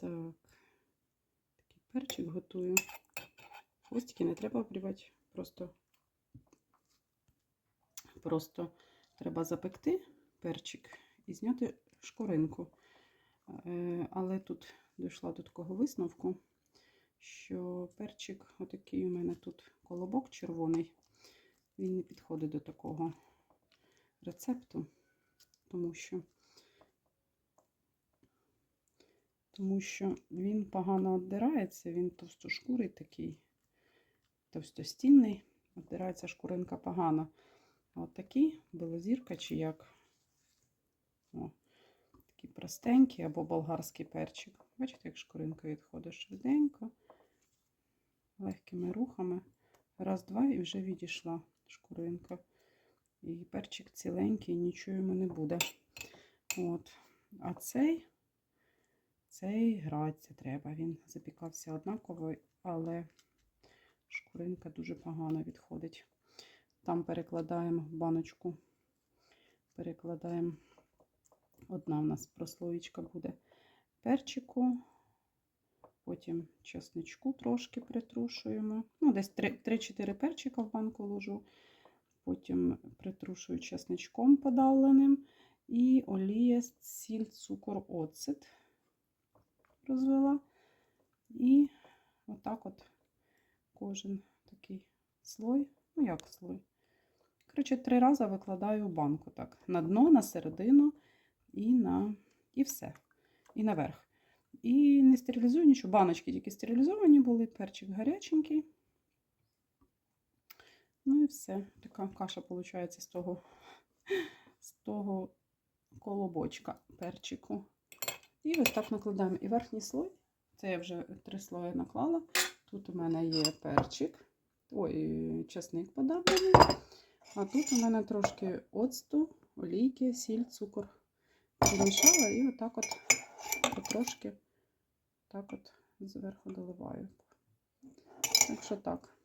Так, такий перчик готую. Хвостики не треба обрівати, просто, просто треба запекти перчик і зняти шкуринку. Е, Але тут дійшла до такого висновку, що перчик, отакий у мене тут колобок червоний, він не підходить до такого рецепту, тому що, тому що він погано віддирається, він товстошкурий такий, товстостінний, віддирається шкуринка погано. А от такий білозірка чи як. О, такий простенький або болгарський перчик. Бачите, як шкуринка відходить швиденько, легкими рухами. Раз, два і вже відійшла шкуринка. І перчик ціленький, нічого йому не буде. От. А цей, цей гратися треба. Він запікався однаково, але шкуринка дуже погано відходить. Там перекладаємо в баночку, перекладаємо, одна у нас прослоєчка буде перчику, потім чесничку трошки притрушуємо. Ну, десь 3-4 перчика в банку ложу. Потім притрушую чесничком подавленим. І олія, сіль, цукор, оцет розвела. І отак от кожен такий слой, ну як слой. Коротше, три рази викладаю банку так. На дно, на середину і на і все. І наверх. І не стерилізую нічого. Баночки тільки стерилізовані були, перчик гаряченький. Ну і все. Така каша виходить з того, з того колобочка перчику. І ось так накладаємо і верхній слой. Це я вже три слої наклала. Тут у мене є перчик, ой, чесник подавлений. А тут у мене трошки оцту, олійки, сіль, цукор. Перемішала і отак от потрошки так от зверху доливаю. Так що так.